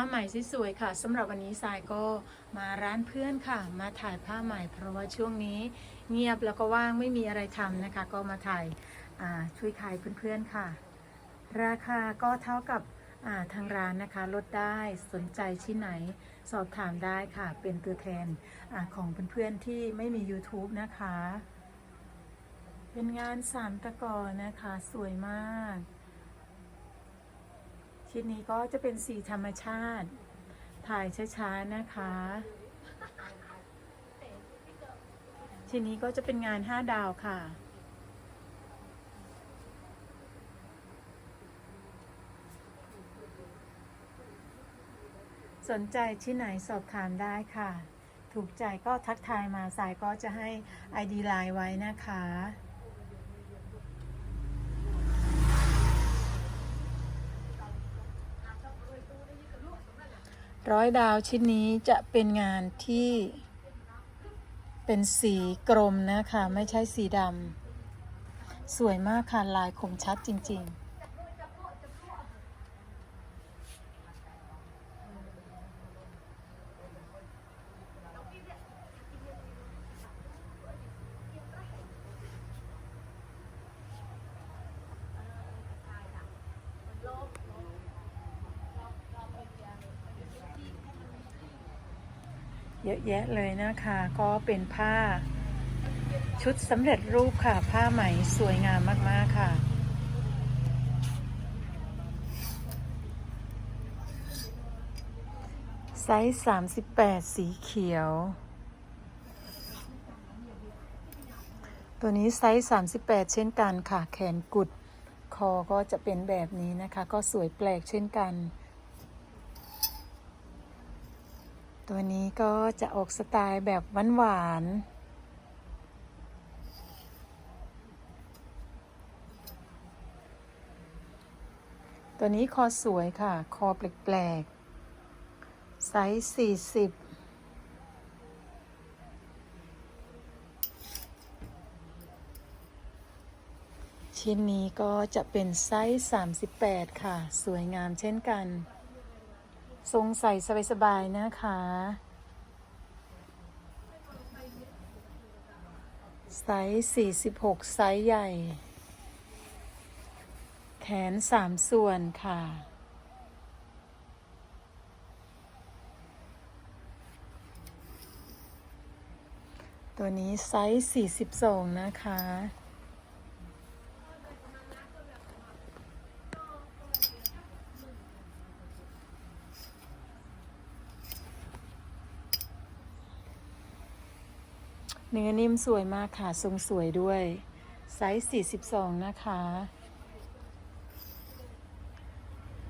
ผ้าใหม่สวยๆค่ะสำหรับวันนี้สายก็มาร้านเพื่อนค่ะ มาถ่ายผ้าใหม่เพราะว่าช่วงนี้เงียบแล้วก็ว่างไม่มีอะไรทำนะคะ ก็มาถ่ายาช่วยขายเพื่อนๆค่ะ ราคาก็เท่ากับาทางร้านนะคะลดได้สนใจที่ไหนสอบถามได้ค่ะ เป็นตัวแทนอของเพื่อนๆที่ไม่มี YouTube นะคะ เป็นงานสามตะกอนะคะสวยมาก ชิ้นนี้ก็จะเป็นสีธรรมชาติ ถ่ายช้าๆนะคะ ชิ้นนี้ก็จะเป็นงาน 5 ดาวค่ะ สนใจที่ไหนสอบถามได้ค่ะ ถูกใจก็ทักทายมาสายก็จะให้ ID ไลน์ไว้นะคะ ร้อยดาวชิ้นนี้จะเป็นงานที่เป็นสีกรมนะคะ ไม่ใช่สีดำ สวยมากค่ะ ลายคมชัดจริง ๆ เยอะแยะเลยนะคะ ก็เป็นผ้า ชุดสำเร็จรูปค่ะ ผ้าไหมสวยงามมาก ๆ ค่ะ ไซส์ 38 สีเขียว ตัวนี้ไซส์ 38 เช่นกันค่ะ แขนกุด คอก็จะเป็นแบบนี้นะคะ ก็สวยแปลกเช่นกัน ตัวนี้ก็จะออกสไตล์แบบหวานๆ ตัวนี้คอสวยค่ะ คอแปลกๆ ไซส์40ชิ้นนี้ก็จะเป็นไซส์ 38 ค่ะ สวยงามเช่นกัน ทรงใส่สบายๆนะคะ ไซส์46ไซส์ใหญ่ แขน3ส่วนค่ะ ตัวนี้ไซส์42นะคะ เนื้อนิ่มสวยมากค่ะ ทรงสวยด้วย ไซส์ 42 นะคะ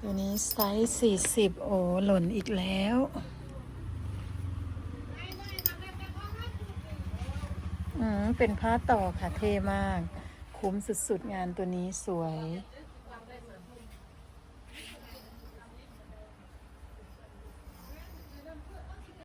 ตัวนี้ไซส์ 40 โอ้หล่นอีกแล้ว อืม เป็นผ้าต่อค่ะเท่มาก คุ้มสุดๆงานตัวนี้สวย